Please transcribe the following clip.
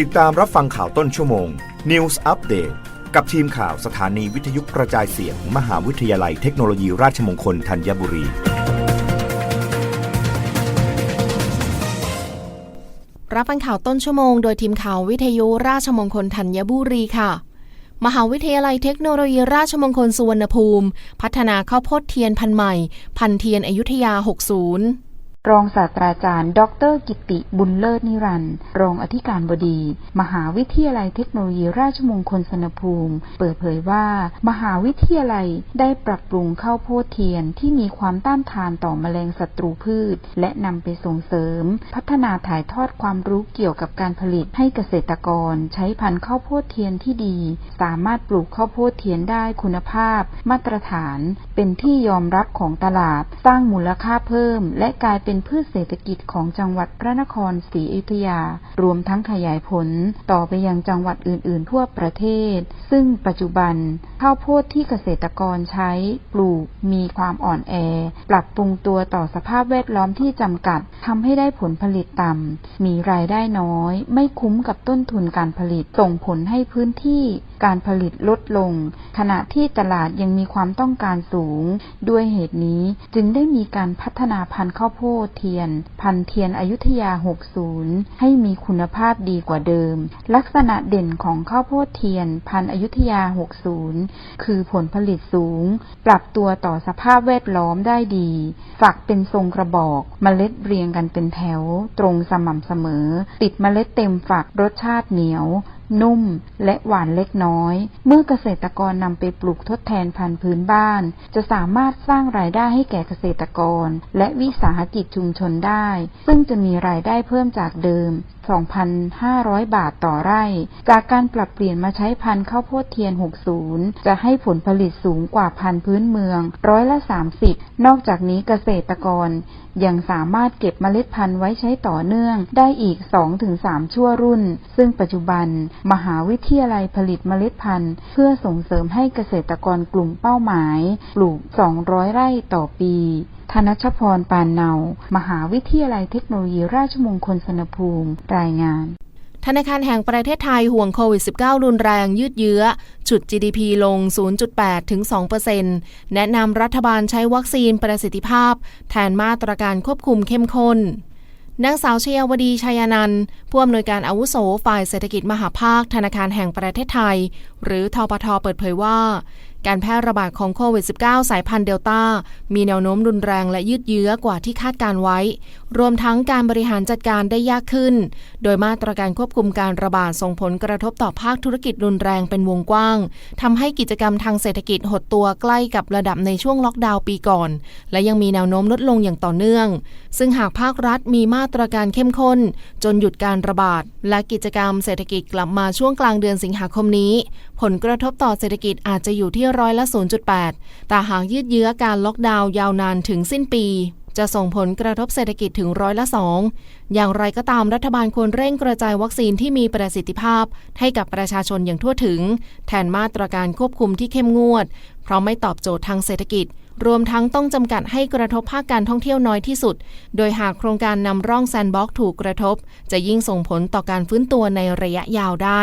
ติดตามรับฟังข่าวต้นชั่วโมง News Update กับทีมข่าวสถานีวิทยุกระจายเสียงมหาวิทยาลัยเทคโนโลยีราชมงคลธัญบุรี รับฟังข่าวต้นชั่วโมง โดยทีมข่าววิทยุราชมงคลธัญบุรีค่ะ มหาวิทยาลัยเทคโนโลยีราชมงคลสุวรรณภูมิ พัฒนาข้าวโพดเทียนพันธุ์ใหม่ พันเทียนอยุธยา 60 รองศาสตราจารย์ดออเตอร์กิติบุญเลิศนิรันดร์รองอธิการบดี มหาวิทยาลัยเทคโนโลยีราชมงคลสนภูมิ เปิดเผยว่า มหาวิทยาลัยได้ปรับปรุงข้าวโพดเทียนที่มีความต้านทานต่อแมลงศัตรูพืช และนำไปส่งเสริม พัฒนาถ่ายทอดความรู้เกี่ยวกับการผลิตให้เกษตรกร ใช้พันธุ์ข้าวโพดเทียนที่ดี สามารถปลูกข้าวโพดเทียนได้คุณภาพ มาตรฐาน เป็นที่ยอมรับของตลาด สร้างมูลค่าเพิ่ม และกลายเป็นเป็นพืชเศรษฐกิจของจังหวัดพระนครศรีอยุธยา รวมทั้งขยายผลต่อไปยังจังหวัดอื่น ๆ ทั่วประเทศ ซึ่งปัจจุบันข้าวโพดที่เกษตรกรใช้ปลูกมีความอ่อนแอ ปรับปรุงตัวต่อสภาพแวดล้อมที่จำกัดทำให้ได้ผลผลิตต่ำ มีรายได้น้อย ไม่คุ้มกับต้นทุนการผลิต ส่งผลให้พื้นที่การผลิตลดลง ขณะที่ตลาดยังมีความต้องการสูง ด้วยเหตุนี้จึงได้มีการพัฒนาพันธุ์ข้าวโพดเทียน พันเทียนอยุธยา 60 ให้มีคุณภาพดีกว่าเดิม ลักษณะเด่นของข้าวโพดเทียน พันอยุธยา 60 คือผลผลิตสูง ปรับตัวต่อสภาพแวดล้อมได้ดี ฝักเป็นทรงกระบอกเมล็ดเรียงกันเป็นแถว ตรงสม่ำเสมอ ติดเมล็ดเต็มฝักรสชาติเหนียว นุ่ม และหวานเล็กน้อย เมื่อเกษตรกรนำไปปลูกทดแทนพันธุ์พื้นบ้าน จะสามารถสร้างรายได้ให้แก่เกษตรกร และวิสาหกิจชุมชนได้ ซึ่งจะมีรายได้เพิ่มจากเดิม 2,500 บาทต่อไร่ จากการปรับเปลี่ยนมาใช้พันธุ์ข้าวโพดเทียน 60 จะให้ผลผลิตสูงกว่าพันธุ์พื้นเมือง ร้อยละ 30 นอกจากนี้เกษตรกรยังสามารถเก็บเมล็ดพันธุ์ไว้ใช้ต่อเนื่องได้อีก 2-3 ชั่วรุ่น ซึ่งปัจจุบันมหาวิทยาลัยผลิตเมล็ดพันธุ์ เพื่อส่งเสริมให้เกษตรกรกลุ่มเป้าหมาย ปลูก 200 ไร่ต่อปีธนชพร ปานเนา มหาวิทยาลัยเทคโนโลยีราชมงคลสนภูมิ รายงานธนาคารแห่งประเทศไทยห่วงโควิด -19 รุนแรงยืดเยื้อฉุด GDP ลง 0.8 ถึง 2%แนะนำรัฐบาลใช้วัคซีนประสิทธิภาพ แทนมาตรการควบคุมเข้มข้น นางสาวชยวดีชัยนันท์ผู้อำนวยการอาวุโสฝ่ายเศรษฐกิจมหาภาคธนาคารแห่งประเทศไทย หรือทปทเปิดเผยว่า การแพร่ระบาดของโควิด -19 สายพันธุ์เดลต้า มีแนวโน้มรุนแรงและยืดเยื้อกว่าที่คาดการไว้ รวมทั้งการบริหารจัดการได้ยากขึ้น โดยมาตรการควบคุมการระบาดส่งผลกระทบต่อภาคธุรกิจรุนแรงเป็นวงกว้างทำให้กิจกรรมทางเศรษฐกิจหดตัวใกล้กับระดับในช่วงล็อกดาวน์ปีก่อน และยังมีแนวโน้มลดลงอย่างต่อเนื่อง ซึ่งหากภาครัฐมีมาตรการเข้มข้น จนหยุดการระบาด และกิจกรรมเศรษฐกิจกลับมาช่วงกลางเดือนสิงหาคมนี้ ผลกระทบต่อเศรษฐกิจอาจจะอยู่ที่ร้อยละ 0.8 แต่หากยืดเยื้อการล็อกดาวน์ยาวนานถึงสิ้นปี จะส่งผลกระทบเศรษฐกิจถึงร้อยละ 2 อย่างไรก็ตามรัฐบาลควรเร่งกระจายวัคซีนที่มีประสิทธิภาพ ให้กับประชาชนอย่างทั่วถึง แทนมาตรการควบคุมที่เข้มงวด เพราะไม่ตอบโจทย์ทางเศรษฐกิจรวมทั้งต้องจำกัดให้กระทบภาคการท่องเที่ยวน้อยที่สุด โดยหากโครงการนำร่องแซนบ็อกถูกกระทบ จะยิ่งส่งผลต่อการฟื้นตัวในระยะยาวได้